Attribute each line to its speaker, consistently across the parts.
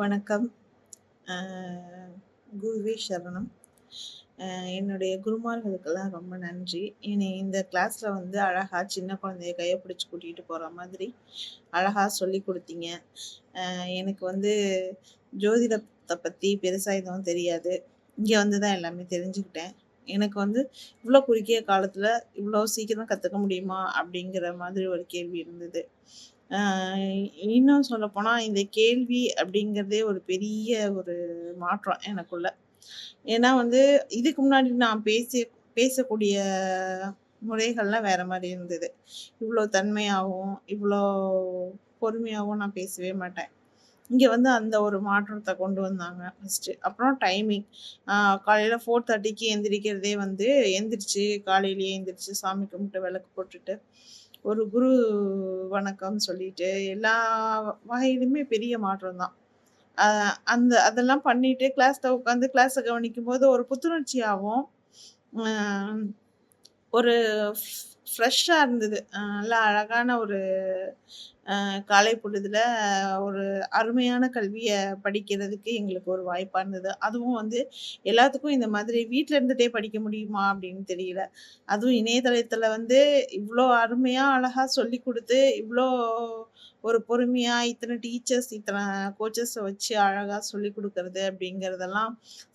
Speaker 1: வணக்கம். குருவி குருவே சரணம். என்னுடைய குருமார்களுக்கெல்லாம் ரொம்ப நன்றி. என்னை இந்த கிளாஸில் வந்து அழகாக சின்ன குழந்தைய கையை பிடிச்சி கூட்டிகிட்டு போகிற மாதிரி, அழகாக சொல்லிக் கொடுத்தீங்க எனக்கு வந்து ஜோதிடத்தை பற்றி பெருசாக எதுவும் தெரியாது. இங்கே வந்து தான் எல்லாமே தெரிஞ்சுக்கிட்டேன். எனக்கு வந்து இவ்வளோ குறுகிய காலத்தில் இவ்வளோ சீக்கிரம் கற்றுக்க முடியுமா? அப்படிங்கிற மாதிரி ஒரு கேள்வி இருந்தது. இன்னும் சொல்லப்போனால் இந்த கேள்வி அப்படிங்கிறதே ஒரு பெரிய ஒரு மாற்றம் எனக்குள்ள. ஏன்னா வந்து இதுக்கு முன்னாடி நான் பேசி பேசக்கூடிய முறைகள்லாம் வேற மாதிரி இருந்தது. இவ்வளோ தன்மையாகவும் இவ்வளோ பொறுமையாகவும் நான் பேசவே மாட்டேன். இங்கே வந்து அந்த ஒரு மாற்றத்தை கொண்டு வந்தாங்க ஃபஸ்ட்டு அப்புறம் டைமிங். காலையில் ஃபோர் தேர்ட்டிக்கு எந்திரிக்கிறதே வந்து எந்திரிச்சு காலையிலேயே எந்திரிச்சு சாமி கும்பிட்டு, விளக்கு போட்டுட்டு, ஒரு குரு வணக்கம் சொல்லிட்டு, எல்லா வகையிலுமே பெரிய மாற்றம் தான். அந்த அதெல்லாம் பண்ணிட்டு கிளாஸ்ல உட்காந்து கிளாஸ கவனிக்கும்போது ஒரு புத்துணர்ச்சியாவும், ஒரு ஃப்ரெஷ்ஷாக இருந்தது. நல்லா அழகான ஒரு காலைப்பொழுதில் காலை ஒரு அருமையான கல்வியை படிக்கிறதுக்கு எங்களுக்கு ஒரு வாய்ப்பாக இருந்தது. அதுவும் வந்து எல்லாத்துக்கும் இந்த மாதிரி வீட்டில் இருந்துட்டே படிக்க முடியுமா? அப்படின்னு தெரியல. அதுவும் இணையதளத்தில் வந்து இவ்வளோ அருமையாக அழகாக சொல்லிக் கொடுத்து இவ்வளோ ஒரு பொறுமையாக இத்தனை டீச்சர்ஸ், இத்தனை கோச்சஸை வச்சு அழகாக சொல்லிக் கொடுக்கறது அப்படிங்கிறதெல்லாம்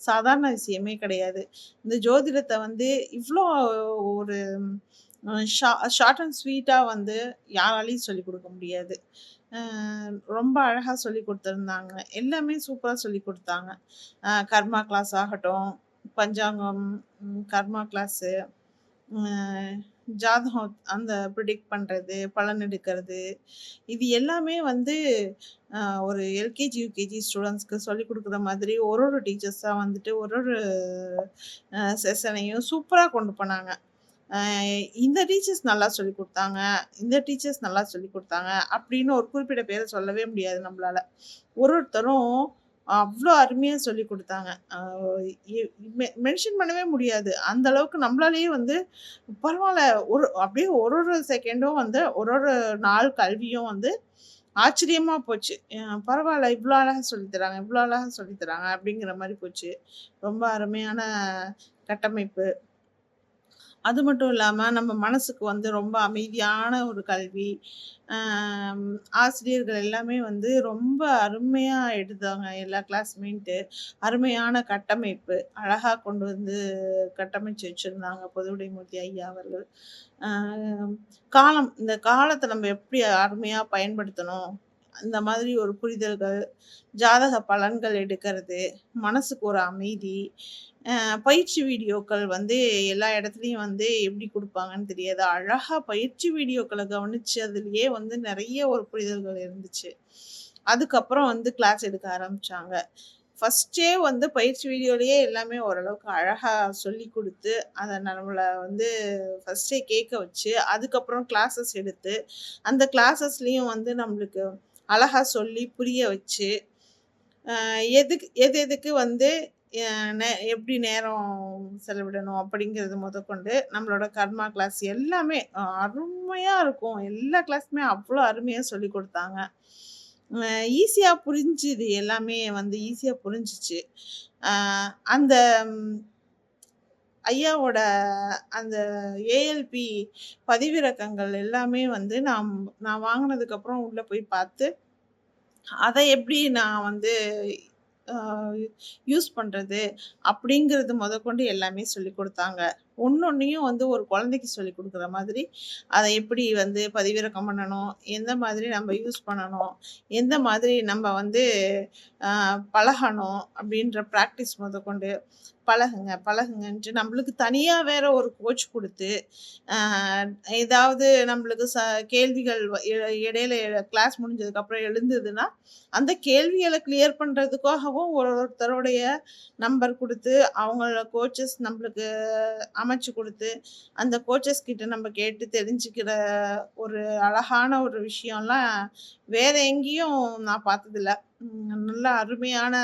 Speaker 1: சாதாரண விஷயமே கிடையாது. இந்த ஜோதிடத்தை வந்து இவ்வளோ ஒரு ஷா ஷார்ட் அண்ட் ஸ்வீட்டாக வந்து யாராலையும் சொல்லிக் கொடுக்க முடியாது. ரொம்ப அழகாக சொல்லிக் கொடுத்துருந்தாங்க எல்லாமே சூப்பராக சொல்லிக் கொடுத்தாங்க கர்மா கிளாஸ் ஆகட்டும், பஞ்சாங்கம், கர்மா கிளாஸு, ஜாதகம் அந்த ப்ரிடிக்ட் பண்ணுறது பலன் எடுக்கிறது, இது எல்லாமே வந்து ஒரு எல்கேஜி, யூகேஜி ஸ்டூடண்ட்ஸ்க்கு சொல்லிக் கொடுக்குற மாதிரி ஒரு ஒரு டீச்சர்ஸாக வந்துட்டு ஒரு ஒரு செஷனையும் சூப்பராக கொண்டு போனாங்க. இந்த டீச்சர்ஸ் நல்லா சொல்லிக் கொடுத்தாங்க இந்த டீச்சர்ஸ் நல்லா சொல்லிக் கொடுத்தாங்க அப்படின்னு ஒரு குறிப்பிட்ட பேரை சொல்லவே முடியாது நம்மளால் ஒரு ஒருத்தரும் அவ்வளோ அருமையாக சொல்லிக் கொடுத்தாங்க மென்ஷன் பண்ணவே முடியாது. அந்த அளவுக்கு நம்மளாலேயே வந்து பரவாயில்ல ஒரு அப்படியே ஒரு ஒரு செகண்டும் வந்து ஒரு ஒரு நாள் கல்வியும் வந்து ஆச்சரியமாக போச்சு. பரவாயில்ல இவ்வளோ அழகாக சொல்லித்தராங்க இவ்வளோ அழகாக சொல்லித்தராங்க அப்படிங்கிற மாதிரி போச்சு. ரொம்ப அருமையான கட்டமைப்பு. அது மட்டும் இல்லாமல் நம்ம மனசுக்கு வந்து ரொம்ப அமைதியான ஒரு கல்வி. ஆசிரியர்கள் எல்லாமே வந்து ரொம்ப அருமையாக எடுத்தாங்க எல்லா கிளாஸுமேன்ட்டு. அருமையான கட்டமைப்பு. அழகாக கொண்டு வந்து கட்டமைச்சு வச்சிருந்தாங்க பொதுவுடைமூர்த்தி ஐயா அவர்கள். காலம் இந்த காலத்தை நம்ம எப்படி அருமையாக பயன்படுத்தணும், அந்த மாதிரி ஒரு புரிதல்கள், ஜாதக பலன்கள் எடுக்கிறது, மனசுக்கு ஒரு அமைதி, பயிற்சி வீடியோக்கள் வந்து எல்லா இடத்துலையும் வந்து எப்படி கொடுப்பாங்கன்னு தெரியாது. அழகாக பயிற்சி வீடியோக்களை கவனித்து அதுலேயே வந்து நிறைய ஒரு புரிதல்கள் இருந்துச்சு. அதுக்கப்புறம் வந்து கிளாஸ் எடுக்க ஆரம்பிச்சாங்க. ஃபஸ்ட்டே வந்து பயிற்சி வீடியோலேயே எல்லாமே ஓரளவுக்கு அழகாக சொல்லிக் கொடுத்து அதை நம்மளை வந்து ஃபர்ஸ்ட்டே கேட்க வச்சு, அதுக்கப்புறம் கிளாஸஸ் எடுத்து, அந்த கிளாஸஸ்லேயும் வந்து நம்மளுக்கு அழகாக சொல்லி புரிய வச்சு, எதுக்கு எது எதுக்கு வந்து நே எப்படி நேரம் செலவிடணும் அப்படிங்கிறது முதற்கொண்டு, நம்மளோட கர்மா கிளாஸ் எல்லாமே அருமையாக இருக்கும். எல்லா கிளாஸுமே அவ்வளோ அருமையாக சொல்லி கொடுத்தாங்க ஈஸியாக புரிஞ்சுது எல்லாமே வந்து ஈஸியாக புரிஞ்சுச்சு. அந்த ஐயாவோட அந்த ஏஎல்பி பதிவிறக்கங்கள் எல்லாமே வந்து நான் நான் வாங்கினதுக்கப்புறம் உள்ளே போய் பார்த்து, அதை எப்படி நான் வந்து யூஸ் பண்ணுறது அப்படிங்கிறது முதற்கொண்டு எல்லாமே சொல்லிக் கொடுத்தாங்க. ஒன்னொன்னையும் வந்து ஒரு குழந்தைக்கு சொல்லிக் கொடுக்குற மாதிரி, அதை எப்படி வந்து பதிவிறக்கம் பண்ணணும், எந்த மாதிரி நம்ம யூஸ் பண்ணணும், எந்த மாதிரி நம்ம வந்து பழகணும் அப்படின்ற ப்ராக்டிஸ் முதற்கொண்டு, பழகுங்க. பழகுங்கன்ட்டு நம்மளுக்கு தனியாக வேற ஒரு கோச் கொடுத்து ஏதாவது நம்மளுக்கு ச கேள்விகள் வ இ இடையில கிளாஸ் முடிஞ்சதுக்கப்புறம் எழுந்ததுன்னா, அந்த கேள்விகளை கிளியர் பண்ணுறதுக்காகவும் ஒரு ஒருத்தருடைய நம்பர் கொடுத்து அவங்கள கோச்சஸ் நம்மளுக்கு அமைச்சு கொடுத்து அந்த கோச்சஸ் கிட்ட நம்ம கேட்டு தெரிஞ்சுக்கிற ஒரு அழகான ஒரு விஷயம்லாம் வேற எங்கேயும் நான் பார்த்ததில்ல. நல்ல அருமையான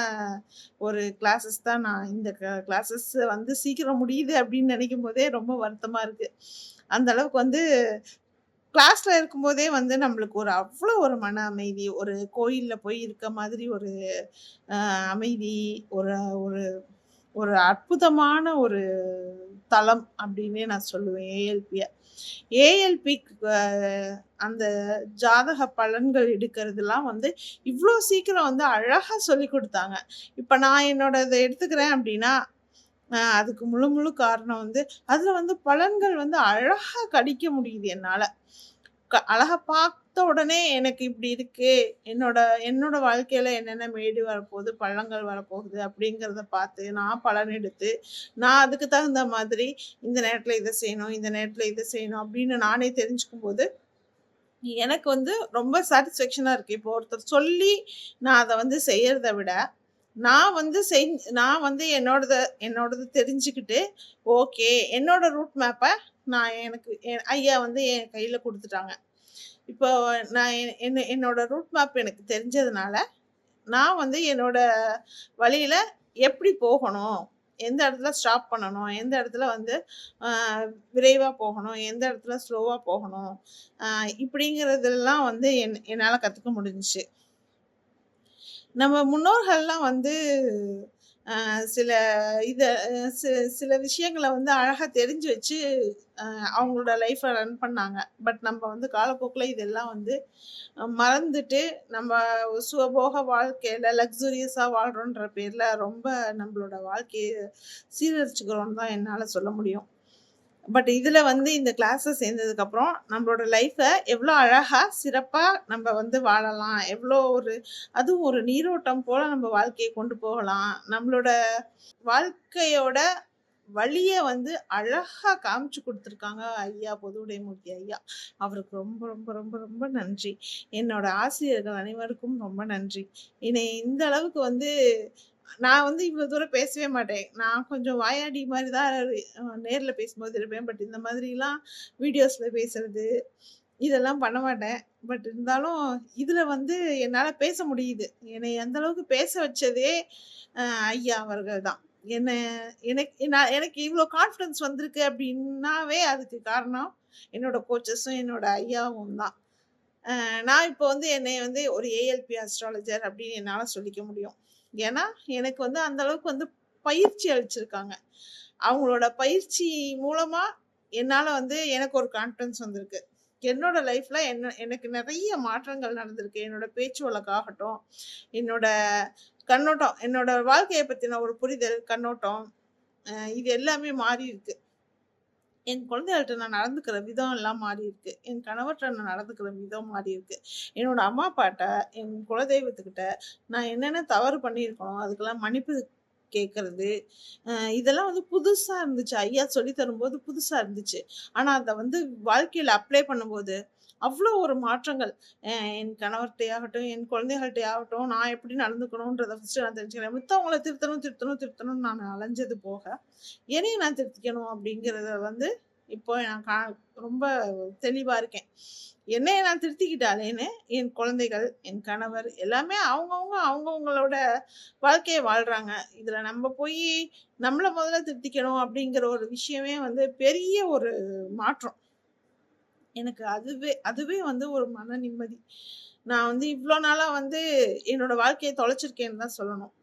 Speaker 1: ஒரு கிளாஸஸ் தான் நான் இந்த கிளாஸஸ் வந்து சீக்கிரம் முடியுது அப்படின்னு நினைக்கும் போதே ரொம்ப வருத்தமாக இருக்குது அந்த அளவுக்கு வந்து கிளாஸில் இருக்கும்போதே வந்து நம்மளுக்கு ஒரு அவ்வளோ ஒரு மன அமைதி, ஒரு கோயிலில் போய் இருக்க மாதிரி ஒரு அமைதி, ஒரு ஒரு ஒரு அற்புதமான ஒரு தளம் அப்படின்னே நான் சொல்லுவேன் ஏஎல்பியை ஏஎல்பி அந்த ஜாதக பலன்கள் எடுக்கிறதுலாம் வந்து இவ்வளோ சீக்கிரம் வந்து அழகாக சொல்லிக் கொடுத்தாங்க. இப்போ நான் என்னோடத எடுத்துக்கிறேன் அப்படின்னா அதுக்கு முழு முழு காரணம் வந்து அதில் வந்து பலன்கள் வந்து அழகாக கடிக்க முடியுது என்னால். க பார்க்க பார்த்த உடனே எனக்கு இப்படி இருக்கு. என்னோட என்னோட வாழ்க்கையில என்னென்ன மேடு வரப்போகுது, பள்ளங்கள் வரப்போகுது அப்படிங்கிறத பார்த்து, நான் பலன் எடுத்து, நான் அதுக்கு தகுந்த மாதிரி இந்த நேரத்தில் இதை செய்யணும், இந்த நேரத்தில் இதை செய்யணும் அப்படின்னு நானே தெரிஞ்சுக்கும்போது, எனக்கு வந்து ரொம்ப சாட்டிஸ்ஃபேக்ஷனாக இருக்கு. இப்போ ஒருத்தர் சொல்லி நான் அதை வந்து செய்யறத விட, நான் வந்து செய் நான் வந்து என்னோடத என்னோடது தெரிஞ்சுக்கிட்டு, ஓகே என்னோட ரூட் மேப்பை நான் எனக்கு என் ஐயா வந்து என் கையில் கொடுத்துட்டாங்க இப்போ நான் என்ன என்னோட ரூட் மேப் எனக்கு தெரிஞ்சதுனால, நான் வந்து என்னோட வழியில எப்படி போகணும்? எந்த இடத்துல ஸ்டாப் பண்ணணும்? எந்த இடத்துல வந்து விரைவாக விரைவா போகணும்? எந்த இடத்துல ஸ்லோவா போகணும்? இப்படிங்கிறதெல்லாம் வந்து என் என்னால கத்துக்க முடிஞ்சிச்சு நம்ம முன்னோர்கள்லாம் வந்து சில இதை சில விஷயங்கள வந்து அழகாக தெரிஞ்சு வச்சு அவங்களோட லைஃப்பை ரன் பண்ணாங்க. பட் நம்ம வந்து காலப்போக்கில் இதெல்லாம் வந்து மறந்துட்டு, நம்ம சுகபோக வாழ்க்கையில் லக்ஸூரியஸாக வாழ்கிறோன்ற பேரில் ரொம்ப நம்மளோட வாழ்க்கையை சீரழிச்சுக்கிறோன்னு தான் என்னால் சொல்ல முடியும். பட் இதில் வந்து இந்த கிளாஸை சேர்ந்ததுக்கப்புறம், நம்மளோட லைஃப்பை எவ்வளோ அழகாக சிறப்பாக நம்ம வந்து வாழலாம். எவ்வளோ ஒரு அதுவும் ஒரு நீரோட்டம் போல் நம்ம வாழ்க்கையை கொண்டு போகலாம். நம்மளோட வாழ்க்கையோட வழியை வந்து அழகாக காமிச்சு கொடுத்துருக்காங்க ஐயா பொதுவுடைமூர்த்தி ஐயா. அவருக்கு ரொம்ப ரொம்ப ரொம்ப ரொம்ப நன்றி. என்னோட ஆசிரியர்கள் அனைவருக்கும் ரொம்ப நன்றி. என்னை இந்த அளவுக்கு வந்து நான் வந்து இவ்வளோ தூரம் பேசவே மாட்டேன். நான் கொஞ்சம் வாயாடி மாதிரி தான் நேரில் பேசும்போது இருப்பேன். பட் இந்த மாதிரிலாம் வீடியோஸில் பேசுறது, இதெல்லாம் பண்ண மாட்டேன். பட் இருந்தாலும் இதில் வந்து என்னால் பேச முடியுது. என்னை அந்த அளவுக்கு பேச வச்சதே ஐயா அவர்கள் தான். என்னை எனக்கு நான் எனக்கு இவ்வளோ கான்ஃபிடன்ஸ் வந்திருக்கு அப்படின்னாவே அதுக்கு காரணம் என்னோட கோச்சஸும், என்னோட ஐயாவும் தான். நான் இப்போ வந்து என்னை வந்து ஒரு ஏஎல்பி அஸ்ட்ராலஜர் அப்படின்னு என்னால் சொல்லிக்க முடியும். ஏன்னா, எனக்கு வந்து அந்த அளவுக்கு வந்து பயிற்சி அளிச்சிருக்காங்க. அவங்களோட பயிற்சி மூலமா என்னால் வந்து எனக்கு ஒரு கான்ஃபிடன்ஸ் வந்திருக்கு. என்னோட லைஃப்பில் என்ன எனக்கு நிறைய மாற்றங்கள் நடந்திருக்கு. என்னோட பேச்சு வழக்காகட்டும், என்னோட கண்ணோட்டம், என்னோட வாழ்க்கையை பற்றின ஒரு புரிதல், கண்ணோட்டம் இது எல்லாமே மாறியிருக்கு. என் குழந்தைகள்ட்ட நான் நடந்துக்கிற விதம் எல்லாம் மாறி இருக்கு. என் கணவர்கிட்ட நான் நடந்துக்கிற விதம் மாறி இருக்கு. என்னோட அம்மா, அப்பாட்ட, என் குலதெய்வத்துக்கிட்ட நான் என்னென்ன தவறு பண்ணியிருக்கணும் அதுக்கெல்லாம் மன்னிப்பு கேட்குறது இதெல்லாம் வந்து புதுசாக இருந்துச்சு. ஐயா சொல்லி தரும்போது புதுசாக இருந்துச்சு. ஆனால் அதை வந்து வாழ்க்கையில் அப்ளை பண்ணும்போது, அவ்வளோ ஒரு மாற்றங்கள். என் கணவர்கிட்டையாகட்டும் என் குழந்தைகள்ட்டயாகட்டும், நான் எப்படி நடந்துக்கணுன்றதை ஃபஸ்ட்டு நான் தெரிஞ்சுக்கிறேன். மித்தவங்கள திருத்தணும், திருத்தணும், திருத்தணும்னு நான் அலைஞ்சது போக, என்னையும் நான் திருத்திக்கணும் அப்படிங்கிறத வந்து இப்போ நான் கா ரொம்ப தெளிவாக இருக்கேன். என்னையை நான் திருத்திக்கிட்டாலேன்னு, என் குழந்தைகள், என் கணவர் எல்லாமே அவங்கவுங்க அவங்க அவங்களோட வாழ்க்கையை வாழ்றாங்க. இதுல நம்ம போயி நம்மள முதல்ல திருத்திக்கணும் அப்படிங்கிற ஒரு விஷயமே வந்து பெரிய ஒரு மாற்றம். எனக்கு அதுவே அதுவே வந்து ஒரு மன நிம்மதி. நான் வந்து இவ்வளோ நாளா வந்து என்னோட வாழ்க்கையை தொலைச்சிருக்கேன்னு தான் சொல்லணும்.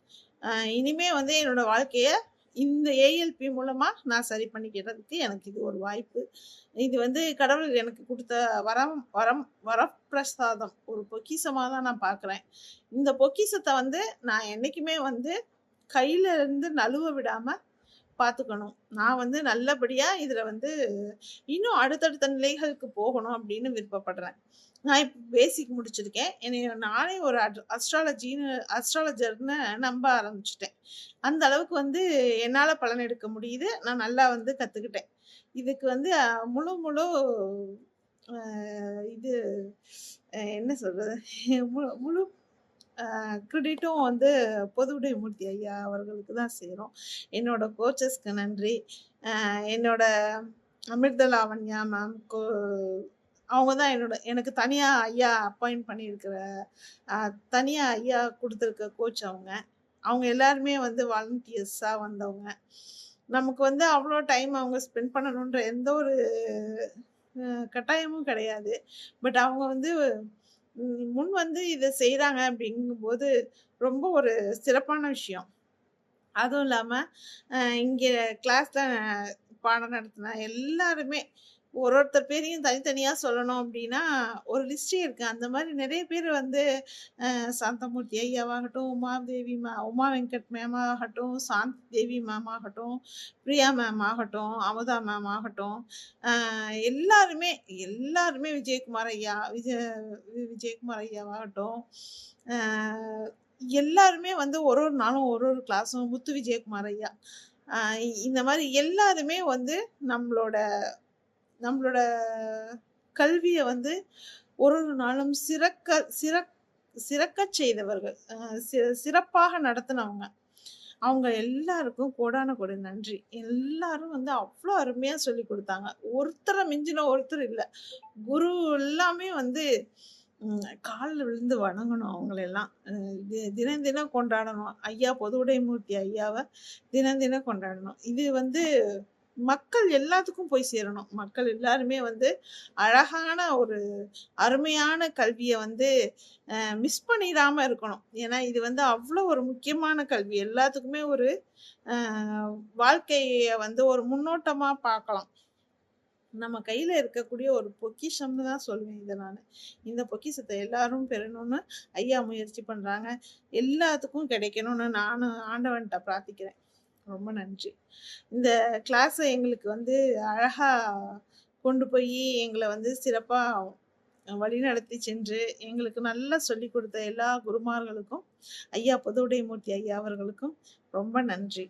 Speaker 1: இனிமே வந்து என்னோட வாழ்க்கையை இந்த ஏஎல்பி மூலமாக நான் சரி பண்ணிக்கிறதுக்கு எனக்கு இது ஒரு வாய்ப்பு. இது வந்து கடவுள் எனக்கு கொடுத்த வரம் வரம் வரப்பிரசாதம். ஒரு பொக்கிசமாக தான் நான் பார்க்குறேன். இந்த பொக்கிசத்தை வந்து நான் என்றைக்குமே வந்து கையில இருந்து நழுவ விடாமல் பார்த்துக்கணும். நான் வந்து நல்லபடியாக இதில் வந்து இன்னும் அடுத்தடுத்த நிலைகளுக்கு போகணும் அப்படின்னு விருப்பப்படுறேன். நான் இப்போ பேசிக் முடிச்சிருக்கேன். என்னைய நானே ஒரு அட் அஸ்ட்ராலஜின்னு அஸ்ட்ராலஜர்ன்னு நம்ப ஆரம்பிச்சிட்டேன் அந்த அளவுக்கு வந்து என்னால் பலன் எடுக்க முடியுது. நான் நல்லா வந்து கற்றுக்கிட்டேன் இதுக்கு வந்து முழு முழு இது என்ன சொல்கிறது முழு முழு கிரெடிட்டும் வந்து பொதுவுடைமூர்த்தி ஐயா அவர்களுக்கு தான் சேரும். என்னோட கோச்சஸ்க்கு நன்றி. என்னோட அமிர்தலாவண்யா மேம் கோ அவங்க தான் என்னோட எனக்கு தனியாக ஐயா அப்பாயிண்ட் பண்ணியிருக்கிற தனியாக ஐயா கொடுத்துருக்க கோச் அவங்க. அவங்க எல்லாருமே வந்து வாலண்டியர்ஸாக வந்தவங்க. நமக்கு வந்து அவ்வளோ டைம் அவங்க ஸ்பெண்ட் பண்ணணுன்ற எந்த ஒரு கட்டாயமும் கிடையாது. பட் அவங்க வந்து முன் வந்து இத செய்கிறாங்க அப்படிங்கும்போது, ரொம்ப ஒரு சிறப்பான விஷயம். அதுவும் இல்லாம, இங்கே இங்க கிளாஸ்ல பாடம் நடத்தின எல்லாருமே ஒரு ஒருத்தர் பேரையும் தனித்தனியாக சொல்லணும் அப்படின்னா, ஒரு லிஸ்டே இருக்கு. அந்த மாதிரி நிறைய பேர் வந்து சாந்தமூர்த்தி ஐயாவாகட்டும், உமாதேவி மே உமா வெங்கட் மேம் ஆகட்டும், சாந்தி தேவி மேம் ஆகட்டும், பிரியா மேம் ஆகட்டும், அமுதா மேம் ஆகட்டும், எல்லாருமே எல்லாருமே விஜயகுமார் ஐயா, விஜய விஜயகுமார் ஐயாவாகட்டும், எல்லாருமே வந்து ஒரு ஒரு நாளும் ஒரு ஒரு கிளாஸும் முத்து விஜயகுமார் ஐயா. இந்த மாதிரி எல்லாருமே வந்து நம்மளோட நம்மளோட கல்வியை வந்து ஒரு ஒரு நாளும் சிறக்க சிறக் சிறக்க செய்தவர்கள். சிறப்பாக நடத்தினவங்க அவங்க எல்லாருக்கும் கோடான கோடி நன்றி. எல்லாரும் வந்து அவ்வளோ அருமையா சொல்லிக் கொடுத்தாங்க ஒருத்தரை மிஞ்சின ஒருத்தர் இல்ல. குரு எல்லாமே வந்து காலில் கால்ல விழுந்து வணங்கணும் அவங்களெல்லாம். தினம் தினம் கொண்டாடணும். ஐயா பொதுவுடைமூர்த்தி ஐயாவ தினம் தினம் கொண்டாடணும். இது வந்து மக்கள் எல்லாத்துக்கும் போய் சேரணும். மக்கள் எல்லாருமே வந்து அழகான ஒரு அருமையான கல்வியை வந்து மிஸ் பண்ணிடாமல் இருக்கணும். ஏன்னா இது வந்து அவ்வளோ ஒரு முக்கியமான கல்வி. எல்லாத்துக்குமே ஒரு வாழ்க்கையை வந்து ஒரு முன்னோட்டமாக பார்க்கலாம். நம்ம கையில் இருக்கக்கூடிய ஒரு பொக்கிஷம்னு தான் சொல்லுவேன் இதை நான் இந்த பொக்கிஷத்தை எல்லாரும் பெறணும்னு ஐயா முயற்சி பண்ணுறாங்க எல்லாத்துக்கும் கிடைக்கணும்னு நானும் ஆண்டவன்கிட்ட பிரார்த்திக்கிறேன். ரொம்ப நன்றி. இந்த கிளாஸை எங்களுக்கு வந்து அழகாக கொண்டு போய் எங்களை வந்து சிறப்பாக வழிநடத்தி சென்று, எங்களுக்கு நல்லா சொல்லிக் கொடுத்த எல்லா குருமார்களுக்கும், ஐயா புதுவுடைமூர்த்தி ஐயா அவர்களுக்கும் ரொம்ப நன்றி.